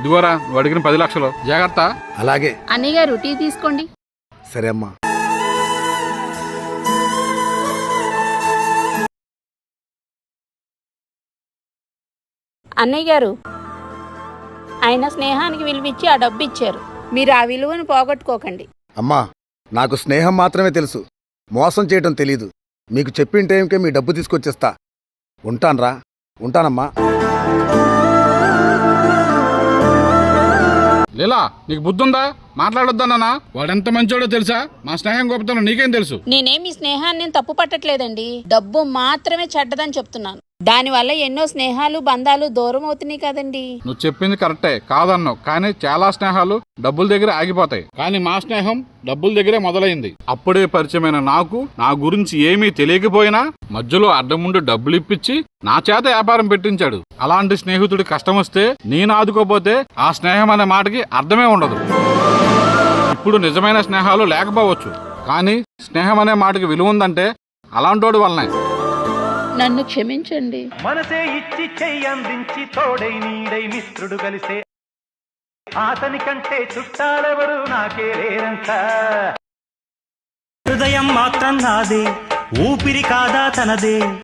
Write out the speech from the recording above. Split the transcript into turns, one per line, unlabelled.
ఇదిగోరా నువ్వు అడిగిన పది లక్షలు. జాగ్రత్త.
అలాగే.
అన్నయ్య గారు టీ తీసుకోండి.
సరే అమ్మా.
అన్నయ్య గారు ఆయన స్నేహానికి విలువిచ్చి ఆ డబ్బు ఇచ్చారు మీరు ఆ విలువను పోగొట్టుకోకండి.
అమ్మా నాకు స్నేహం మాత్రమే తెలుసు. మోసం చేయటం తెలీదు. మీకు చెప్పిన టైంకే మీ డబ్బు తీసుకొచ్చేస్తా. ఉంటాన్రా. ఉంటానమ్మా.
లీలా నీకు బుద్ధి ఉందా మాట్లాడొద్దన్నా వాడెంత మంచోడో తెలుసా? మా స్నేహం గొప్పతనం నీకేం తెలుసు?
నేనేమి స్నేహాన్ని తప్పు పట్టట్లేదండి డబ్బు మాత్రమే చెడ్డదని చెప్తున్నాను. దానివల్ల ఎన్నో స్నేహాలు బంధాలు దూరం అవుతున్నాయి కదండి.
నువ్వు చెప్పింది కరెక్టే కాదన్నావు. కానీ చాలా స్నేహాలు డబ్బుల దగ్గర ఆగిపోతాయి. కానీ మా స్నేహం డబ్బుల దగ్గరే మొదలైంది. అప్పుడే పరిచయమైన నాకు నా గురించి ఏమీ తెలియకపోయినా మధ్యలో అడ్డముండి డబ్బులు ఇప్పించి నా చేత వ్యాపారం పెట్టించాడు. అలాంటి స్నేహితుడి కష్టం వస్తే నేను ఆదుకోపోతే ఆ స్నేహం అనే మాటకి అర్థమే ఉండదు. ఇప్పుడు నిజమైన స్నేహాలు లేకపోవచ్చు. కానీ స్నేహం అనే మాటకి విలువ ఉందంటే అలాంటోడి వల్లనే.
నన్ను క్షమించండి.
మనసే ఇచ్చి చెయ్యందించి తోడై నీడై మిత్రుడు కలిసే. అతని కంటే చుట్టాలెవరు నాకే లేరంట. హృదయం మాత్రం నాదే ఊపిరి కాదా తనదే.